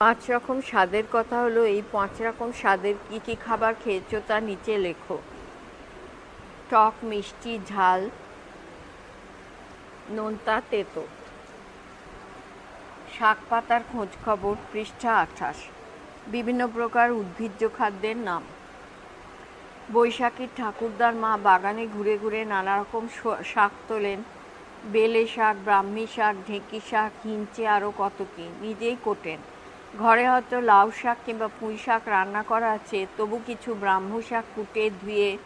পাঁচ রকম স্বাদের কথা হলো এই পাঁচ রকম স্বাদের কি কি খাবার খেয়েছো তা নিচে লেখো। টক মিষ্টি, ঝাল, নোনতা, তেতো। শাক পাতার খোঁজ খবর, পৃষ্ঠা আঠাশ। বিভিন্ন প্রকার উদ্ভিজ্জ খাদ্যের নাম। বৈশাখীর ঠাকুরদার মা বাগানে ঘুরে ঘুরে নানা রকম শাক তোলেন। বেলে শাক, ব্রাহ্মী শাক, ঢেঁকি শাক হিঞ্চে আরও কত কী নিজেই কোটেন। ঘরে হয়তো লাউ শাক কিংবা পুঁই শাক রান্না করা আছে, তবু কিছু ব্রাহ্ম শাক কুটে ধুয়ে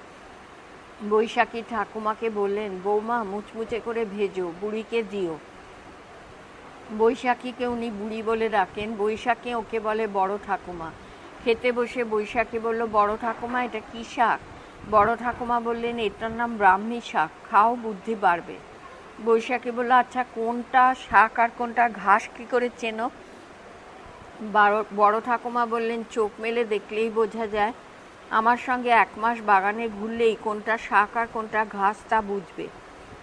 বৈশাখী ঠাকুমাকে বললেন, বৌমা, মুচমুচে করে ভেজো, বুড়িকে দিও। বৈশাখীকে উনি বুড়ি বলে ডাকেন। বৈশাখী ওকে বলে, বড় ঠাকুমা। খেতে বসে বৈশাখী বলল, বড় ঠাকুমা, এটা কি শাক? বড় ঠাকুমা বললেন, এটার নাম ব্রাহ্মী শাক, খাও, বুদ্ধি বাড়বে। বৈশাখী বলল আচ্ছা কোনটা শাক আর কোনটা ঘাস? কি করে চেনো? বড় ঠাকুমা বললেন, চোখ মেলে দেখলেই বোঝা যায়। আমার সঙ্গে এক মাস বাগানে ঘুরলেই কোনটা শাক আর কোনটা ঘাস তা বুঝবে।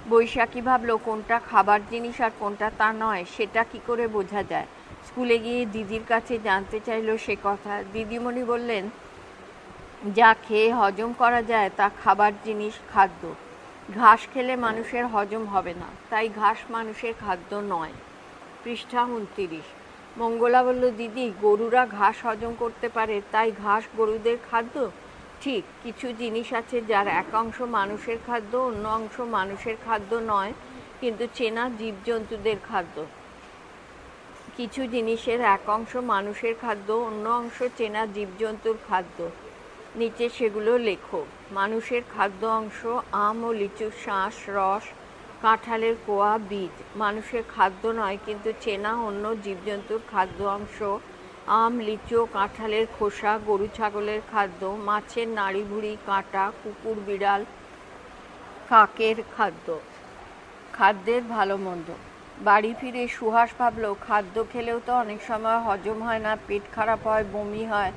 বৈশাখী ভাবলো, কোনটা খাবার জিনিস আর কোনটা তা নয়, সেটা কি করে বোঝা যায়? স্কুলে গিয়ে দিদির কাছে জানতে চাইলো সে কথা। দিদিমণি বললেন, যা খেয়ে হজম করা যায় তা খাবার জিনিস, খাদ্য। ঘাস খেলে মানুষের হজম হবে না, তাই ঘাস মানুষের খাদ্য নয়। পৃষ্ঠা উনতিরিশ। মঙ্গলা বলল, দিদি, গরুরা ঘাস হজম করতে পারে, তাই ঘাস গরুদের খাদ্য? ঠিক, কিছু জিনিস আছে যার এক অংশ মানুষের খাদ্য, অন্য অংশ মানুষের খাদ্য নয়, কিন্তু চেনা জীবজন্তুদের খাদ্য। কিছু জিনিসের এক অংশ মানুষের খাদ্য, অন্য অংশ চেনা জীবজন্তুর খাদ্য। নিচে সেগুলো লেখো। মানুষের খাদ্য অংশ আম ও লিচুর শাঁস, রস কাঁঠালের কোয়া বীজ। মানুষের খাদ্য নয়, কিন্তু চেনা অন্য জীবজন্তুর খাদ্য অংশ। আম, লিচু, কাঁঠালের খোসা, গরু ছাগলের খাদ্য, মাছের নাড়ি ভুড়ি কাঁটা, কুকুর, বিড়াল, কাকের খাদ্য। খাদ্যের ভালো মন্দ। বাড়ি ফিরে সুহাস ভাবলো, খাদ্য খেলেও তো অনেক সময় হজম হয় না, পেট খারাপ হয়, বমি হয়।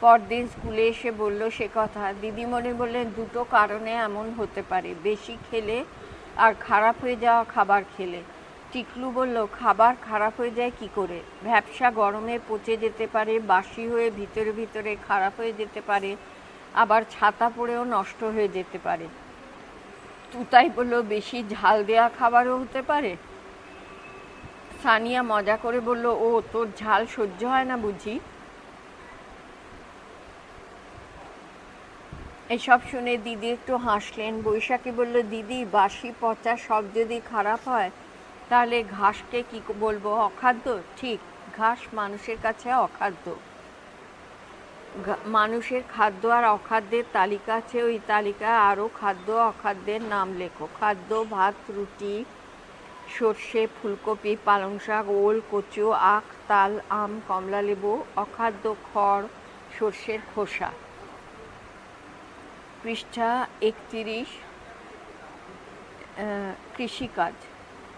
পরদিন স্কুলে এসে বলল সে কথা। দিদিমণি বললেন, দুটো কারণে এমন হতে পারে। বেশি খেলে আর খারাপ হয়ে যাওয়া খাবার খেলে। টিকলু বলল, খাবার খারাপ হয়ে যায় কি করে? ভ্যাপসা গরমে পচে যেতে পারে, বাসি হয়ে ভিতরে ভিতরে খারাপ হয়ে যেতে পারে, আবার ছাতা পড়েও নষ্ট হয়ে যেতে পারে। তুতাই বলল, বেশি ঝাল দেওয়া খাবারও হতে পারে? সানিয়া মজা করে বলল, ও, তোর ঝাল সহ্য হয় না বুঝি? এসব শুনে দিদি একটু হাসলেন। বৈশাখী বলল, দিদি বাসি পচা সব যদি খারাপ হয়, তাহলে ঘাসকে কি বলব? অখাদ্য? ঠিক, ঘাস মানুষের কাছে অখাদ্য। মানুষের খাদ্য আর অখাদ্যের তালিকা আছে, ওই তালিকায় আরও খাদ্য, অখাদ্যের নাম লেখো। খাদ্য, ভাত, রুটি, সর্ষে, ফুলকপি, পালং শাক, ওল, কচু, আখ, তাল, আম, কমলালেবু, অখাদ্য, খড়, সর্ষের খোসা। পৃষ্ঠা একত্রিশ কৃষিকাজ।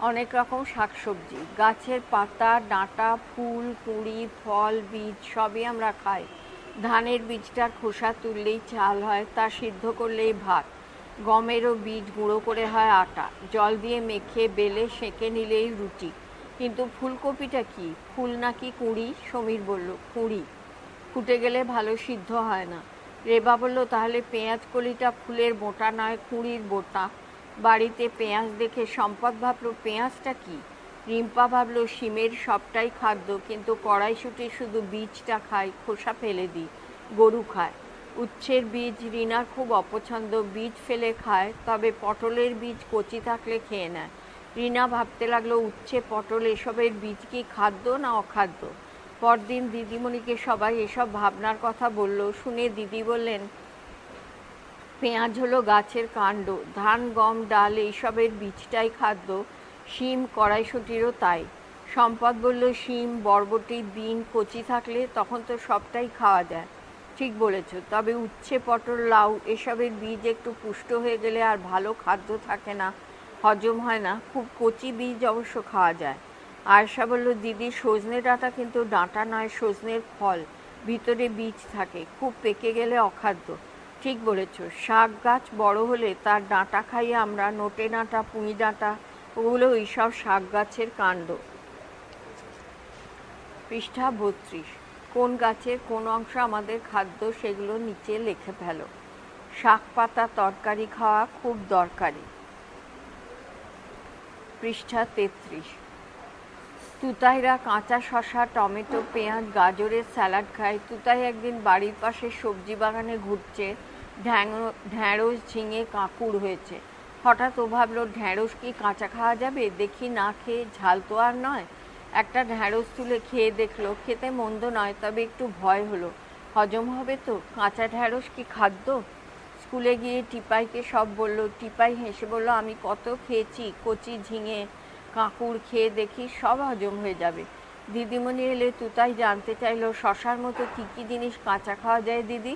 অনেক রকম শাকসবজি। গাছের পাতা, ডাঁটা, ফুল, কুঁড়ি, ফল, বীজ সবই আমরা খাই। ধানের বীজটার খোসা তুললেই চাল হয়, তা সিদ্ধ করলেই ভাত। গমেরও বীজ গুঁড়ো করে হয় আটা। জল দিয়ে মেখে, বেলে, সেঁকে নিলেই রুটি। কিন্তু ফুলকপিটা কি? ফুল নাকি কুঁড়ি? সমীর বলল, কুঁড়ি। ফুটে গেলে ভালো সিদ্ধ হয় না। রেবা বলল, তাহলে পেঁয়াজ কলিটা ফুলের বোটা নয়, কুঁড়ির বোটা। বাড়িতে পেঁয়াজ দেখে সম্পদ ভাবলো, পেঁয়াজটা কি? রিম্পা ভাবলো, শিমের সবটাই খাদ্য, কিন্তু কড়াইশুটি শুধু বীজটা খায় খোসা ফেলে দিই, গরু খায়। উচ্ছের বীজ রিনার খুব অপছন্দ, বীজ ফেলে খায়, তবে পটলের বীজ কচি থাকলে খেয়ে নেয়। রিনা ভাবতে লাগল, উচ্ছে, পটল, এসবের বীজ কি খাদ্য না অখাদ্য? পরদিন দিদিমণিকে সবাই এসব ভাবনার কথা বলল। শুনে দিদি বললেন, পেঁয়াজ হলো গাছের কাণ্ড। ধান, গম, ডাল এইসবের বীজটাই খাদ্য। শিম, কড়াইশুটিরও তাই। সম্পদ বলল, শিম, বরবটি, বিন, কচি থাকলে তখন তো সবটাই খাওয়া যায়। ঠিক বলেছ। তবে উচ্ছে, পটল, লাউ এসবের বীজ একটু পুষ্ট হয়ে গেলে আর ভালো খাদ্য থাকে না। হজম হয় না। খুব কচি বীজ অবশ্য খাওয়া যায়। আয়সা বলল, দিদি, সজনে ডাঁটা কিন্তু ডাঁটা নয়, সজনের ফল। ভিতরে বীজ থাকে, খুব পেকে গেলে অখাদ্য। ঠিক বলেছ, শাক গাছ বড় হলে তার ডাঁটা খাইয়ে আমরা নোটে ডাঁটা, পুঁই ডাঁটা, ওগুলো এইসব শাক গাছের কাণ্ড। পৃষ্ঠা বত্রিশ। কোন গাছের কোন অংশ আমাদের খাদ্য সেগুলো নিচে লিখে ফেলো। শাক পাতা, তরকারি খাওয়া খুব দরকারি। পৃষ্ঠা তেত্রিশ। তুতাইরা কাঁচা শশা টমেটো, পেঁয়াজ, গাজরের স্যালাড খায়। তুতাই একদিন বাড়ির পাশে সবজি বাগানে ঘুরছে। ঢ্যাঁড়ো ঢ্যাঁড়স ঝিঙে কাঁকুড় হয়েছে। হঠাৎ ও ভাবলো, ঢ্যাঁড়স কি কাঁচা খাওয়া যাবে? দেখি না খেয়ে ঝাল তো আর নয়। একটা ঢ্যাঁড়স তুলে খেয়ে দেখল, খেতে মন্দ নয়, তবে একটু ভয় হলো। হজম হবে তো? কাঁচা ঢ্যাঁড়স কি খাদ্য? স্কুলে গিয়ে টিপাইকে সব বলল। টিপাই হেসে বলল, আমি কত খেয়েছি, কচি, ঝিঙে কাঁকুড় খেয়ে দেখি সব হজম হয়ে যাবে। দিদিমণি এলে তুতাই জানতে চাইলো, শশার মতো কী কী জিনিস কাঁচা খাওয়া যায় দিদি?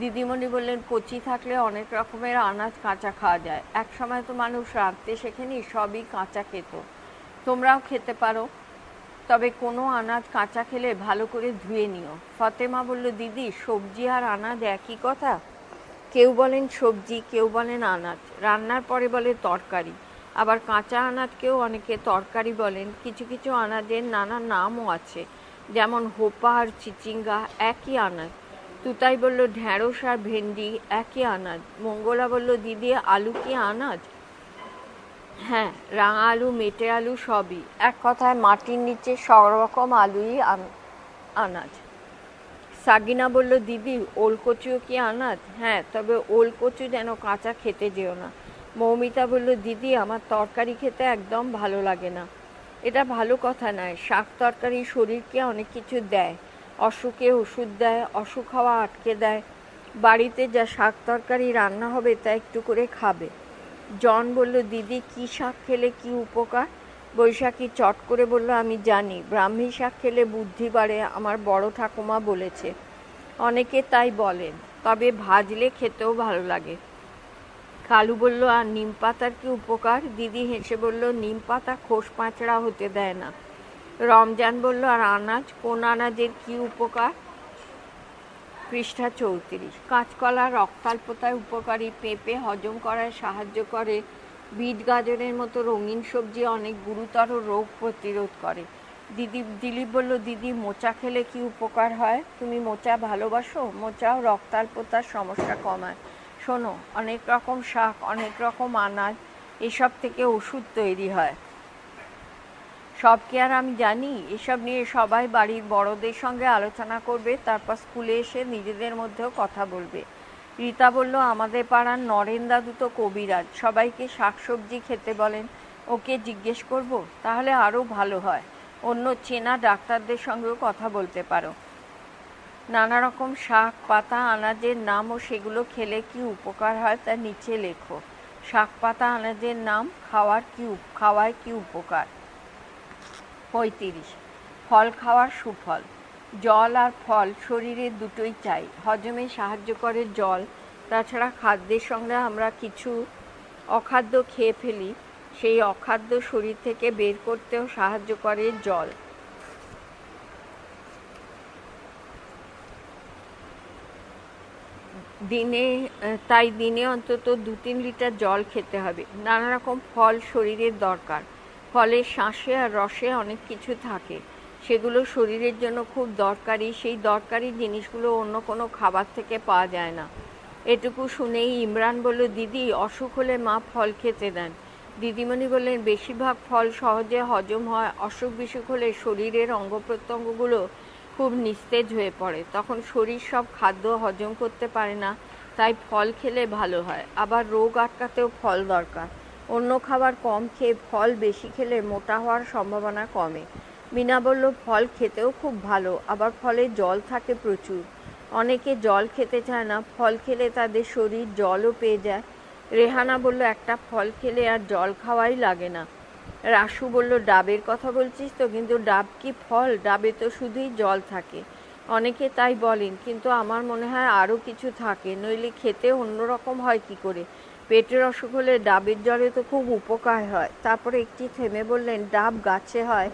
দিদিমণি বললেন, কচি থাকলে অনেক রকমের আনাজ কাঁচা খাওয়া যায়। এক সময় তো মানুষ রাঁধতে শেখেনি, সবই কাঁচা খেত। তোমরাও খেতে পারো। তবে কোনো আনাজ কাঁচা খেলে ভালো করে ধুয়ে নিও। ফতেমা বলল, দিদি, সবজি আর আনাজ একই কথা? কেউ বলেন সবজি, কেউ বলেন আনাজ। রান্নার পরে বলে তরকারি। আবার কাঁচা আনাজকেও অনেকে তরকারি বলেন, কিছু কিছু আনাজের নানা নামও আছে, যেমন হোপা আর চিচিঙ্গা একই আনাজ। তুতাই বলল, ঢ্যাঁড়স আর ভেন্ডি একই আনাজ। মঙ্গলা বলল, দিদি, আলু কি আনাজ? হ্যাঁ রাঙা আলু, মেটে আলু সবই। এক কথায় মাটির নিচে সব রকম আলুই আন- আনাজ। সাগিনা বলল, দিদি, ওলকচুও কি আনাজ? হ্যাঁ তবে ওলকচু যেন কাঁচা খেতে যেও না। মৌমিতা বলল, দিদি, আমার তরকারি খেতে একদম ভালো লাগে না। এটা ভালো কথা নয়। শাক তরকারি শরীরকে অনেক কিছু দেয়। অসুখে ওষুধ দেয়, অসুখ হওয়া আটকে দেয়। বাড়িতে যা শাক তরকারি রান্না হবে, তা একটু করে খাবে। জন বলল, দিদি, কি শাক খেলে কি উপকার? বৈশাখী চট করে বলল, আমি জানি, ব্রাহ্মী শাক খেলে বুদ্ধি বাড়ে, আমার বড় ঠাকুমা বলেছে। অনেকে তাই বলেন, তবে ভাজলে খেতেও ভালো লাগে। কালু বলল, আর নিম পাতার কি উপকার? দিদি হেসে বলল, নিম পাতা খোস পাঁচড়া হতে দেয় না। রমজান বলল, আর আনাজ, কোন আনাজের কি উপকার? পৃষ্ঠা চৌত্রিশ। কাঁচকলা রক্তাল্পতায় উপকারী, পেঁপে হজম করায় সাহায্য করে বিট গাজরের মতো রঙিন সবজি অনেক গুরুতর রোগ প্রতিরোধ করে। দিদি, দিলীপ বলল, দিদি, মোচা খেলে কি উপকার হয়? তুমি মোচা ভালোবাসো? মোচাও রক্তাল্পতার সমস্যা কমায়। শোনো, অনেক রকম শাক, অনেক রকম আনাজ, এসব থেকে ওষুধ তৈরি হয়। সব কি আর আমি জানি? এসব নিয়ে সবাই বাড়ির বড়দের সঙ্গে আলোচনা করবে, তারপর স্কুলে এসে নিজেদের মধ্যেও কথা বলবে। রীতা বলল, আমাদের পাড়ার নরেন দাদু তো কবিরাজ, সবাইকে শাকসবজি খেতে বলেন, ওকে জিজ্ঞেস করব, তাহলে আরও ভালো হয়। অন্য চেনা ডাক্তারদের সঙ্গেও কথা বলতে পারো। নানা রকম শাক পাতা আনাজের নাম ও সেগুলো খেলে কি উপকার হয় তা নিচে লেখো। শাক পাতা আনাজের নাম খাওয়ার কি খাওয়ায় কি উপকার? পঁয়ত্রিশ। ফল খাওয়ার সুফল। জল আর ফল শরীরে দুটোই চাই। হজমে সাহায্য করে জল। তাছাড়া খাদ্যের সঙ্গে আমরা কিছু অখাদ্য খেয়ে ফেলি। সেই অখাদ্য শরীর থেকে বের করতেও সাহায্য করে জল। দিনে তাই দিনে অন্তত দু তিন লিটার জল খেতে হবে। নানা রকম ফল শরীরের দরকার। ফলে শাঁসে আর রসে অনেক কিছু থাকে। সেগুলো শরীরের জন্য খুব দরকারি। সেই দরকারি জিনিসগুলো অন্য কোনো খাবার থেকে পাওয়া যায় না। এটুকু শুনেই ইমরান বলল, দিদি, অসুখ হলে মা ফল খেতে দেন। দিদিমণি বললেন, বেশিরভাগ ফল সহজে হজম হয়। অসুখ বিসুখ হলে শরীরের অঙ্গ প্রত্যঙ্গগুলো খুব নিস্তেজ হয়ে পড়ে। তখন শরীর সব খাদ্য হজম করতে পারে না, তাই ফল খেলে ভালো হয়। আবার রোগ আটকাতেও ফল দরকার। অন্য খাবার কম খেয়ে ফল বেশি খেলে মোটা হওয়ার সম্ভাবনা কমে। মিনা বলল, ফল খেতেও খুব ভালো, আবার ফলে জল থাকে প্রচুর। অনেকে জল খেতে চায় না, ফল খেলে তাদের শরীর জলও পেয়ে যায়। রেহানা বলল, একটা ফল খেলে আর জল খাওয়াই লাগে না। রাসু বলল, ডাবের কথা বলছিস তো, কিন্তু ডাব কি ফল? ডাবে তো শুধুই জল থাকে। অনেকে তাই বলেন, কিন্তু আমার মনে হয় আরও কিছু থাকে, নইলে খেতে অন্যরকম হয় কি করে? পেটের অসুখ হলে ডাবের জলে তো খুব উপকার হয়। তারপরে একটি থেমে বললেন, ডাব গাছে হয়,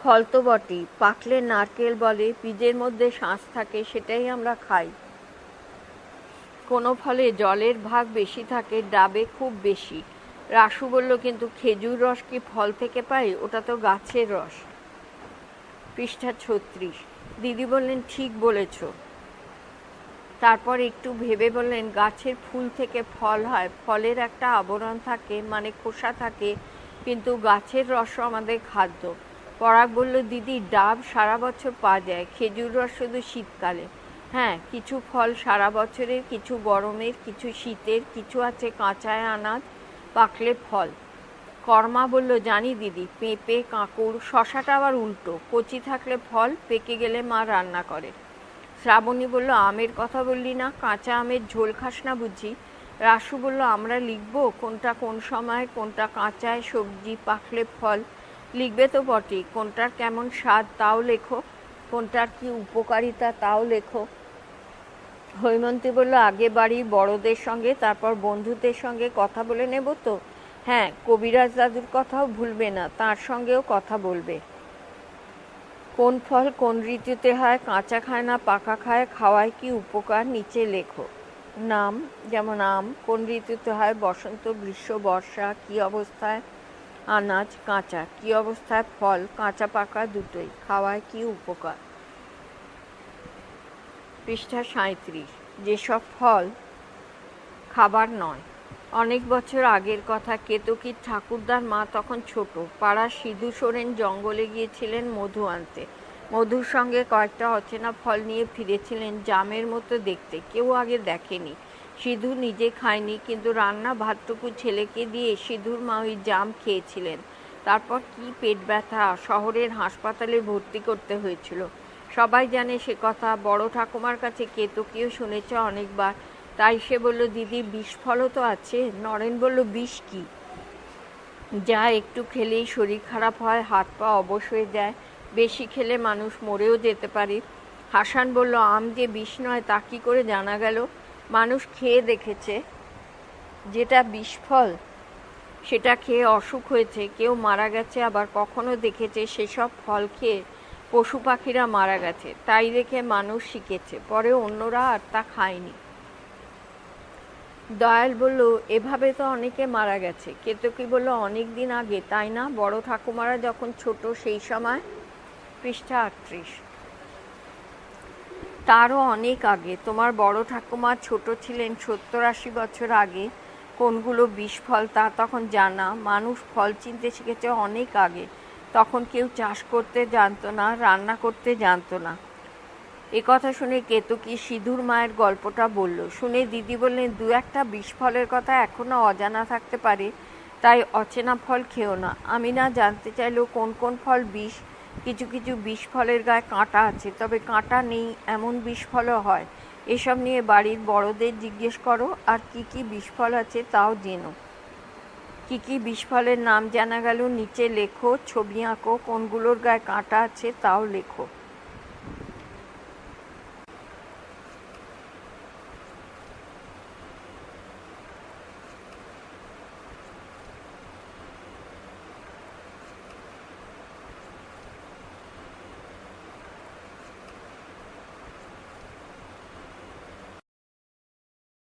ফল তো বটেই। পাকলে নারকেল বলে বীজের মধ্যে শাঁস থাকে, সেটাই আমরা খাই। কোনো ফলে জলের ভাগ বেশি থাকে, ডাবে খুব বেশি। রাসু বলল, কিন্তু খেজুর রস কি ফল থেকে পাই? ওটা তো গাছের রস। পৃষ্ঠা ছত্রিশ। দিদি বললেন, ঠিক বলেছ। তারপর একটু ভেবে বললেন, গাছের ফুল থেকে ফল হয়, ফলের একটা আবরণ থাকে মানে খোসা থাকে, কিন্তু গাছের রসও আমাদের খাদ্য। পরাগ বলল, দিদি, ডাব সারা বছর পাওয়া যায়, খেজুর রস শুধু শীতকালে। হ্যাঁ কিছু ফল সারা বছরের, কিছু গরমের, কিছু শীতের, কিছু আছে কাঁচায় আনাজ পাকলে ফল। কর্মা বলল, জানি দিদি, পেঁপে, কাঁকুড়, শশাটা আবার উল্টো। কচি থাকলে ফল, পেকে গেলে মা রান্না করে। শ্রাবণী বলল, আমের কথা বললি না, কাঁচা আমের ঝোল খাস না বুঝি? রাসু বলল, আমরা লিখব, কোনটা কোন সময়, কোনটা কাঁচায় সবজি পাকলে ফল? লিখবে তো বটেই, কোনটার কেমন স্বাদ তাও লেখো, কোনটার কি উপকারিতা তাও লেখো। হৈমন্তী বলল, আগে বাড়ি বড়দের সঙ্গে, তারপর বন্ধুদের সঙ্গে কথা বলে নেব তো? হ্যাঁ কবিরাজ দাদুর কথাও ভুলবে না, তার সঙ্গেও কথা বলবে। কোন ফল কোন ঋতুতে হয়, কাঁচা খায় না, পাকা খায়, খাওয়ায় কি উপকার? নিচে লেখো। নাম, যেমন আম, কোন ঋতুতে হয়, বসন্ত, গ্রীষ্ম, বর্ষা, কি অবস্থায়? আনাজ, কাঁচা, কি অবস্থায়? ফল, কাঁচা, পাকা, দুটোই, খাওয়ায় কি উপকার? পৃষ্ঠা সাঁত্রিশ যেসব ফল খাবার নয়। অনেক বছর আগের কথা, কেতকীর ঠাকুরদার মা তখন ছোট। পাড়ার সিধু সোরেন জঙ্গলে গিয়েছিলেন মধু আনতে। মধুর সঙ্গে কয়েকটা অচেনা ফল নিয়ে ফিরেছিলেন জামের মতো দেখতে। কেউ আগে দেখেনি। সিধু নিজে খায়নি, কিন্তু রান্না ভাতটুকু ছেলেকে দিয়ে সিধুর মা ওই জাম খেয়েছিলেন। তারপর কি পেট ব্যথা, শহরের হাসপাতালে ভর্তি করতে হয়েছিল। সবাই জানে সে কথা। বড় ঠাকুমার কাছে কেতকীও শুনেছে অনেকবার। তাই সে বলল, দিদি, বিষ ফলও তো আছে। নরেন বলল, বিষ কি? যা একটু খেলেই শরীর খারাপ হয়, হাত পা অবশ হয়ে যায়। বেশি খেলে মানুষ মরেও যেতে পারে। হাসান বলল, আম যে বিষ নয়, তা কী করে জানা গেল? মানুষ খেয়ে দেখেছে যেটা বিষ ফল। সেটা খেয়ে অসুখ হয়েছে। কেউ মারা গেছে, আবার কখনো দেখেছে সেসব ফল খেয়ে পশু পাখিরা মারা গেছে, তাই দেখে মানুষ শিখেছে। পরে অন্যরা আর তা খায়নি। দয়াল বলল, এভাবে তো অনেকে মারা গেছে। কেতকী বলল, অনেক দিন আগে, তাই না? বড় ঠাকুমারা যখন ছোট, সেই সময়? পৃষ্ঠা আটত্রিশ। তারও অনেক আগে। তোমার বড় ঠাকুমা ছোট ছিলেন সত্তর আশি বছর আগে। কোনগুলো বিষ ফল তা তখন জানা। মানুষ ফল চিনতে শিখেছে অনেক আগে। তখন কেউ চাষ করতে জানতো না, রান্না করতে জানতো না। এ কথা শুনে কেতকী সিধুর মায়ের গল্পটা বলল। শুনে দিদি বললেন, দু একটা বিষ ফলের কথা এখনও অজানা থাকতে পারে, তাই অচেনা ফল খেও না। আমি না জানতে চাইলেও কোন কোন ফল বিষ, কিছু কিছু বিষ ফলের গায়ে কাঁটা আছে, তবে কাঁটা নেই এমন বিষ ফলও হয়। এসব নিয়ে বাড়ির বড়দের জিজ্ঞেস করো, আর কি কি বিষ ফল আছে তাও জেনো। কি কি বিষফলের নাম জানা গেল? নিচে লেখো, ছবি আঁকো, কোনগুলোর গায়ে কাঁটা আছে তাও লেখো।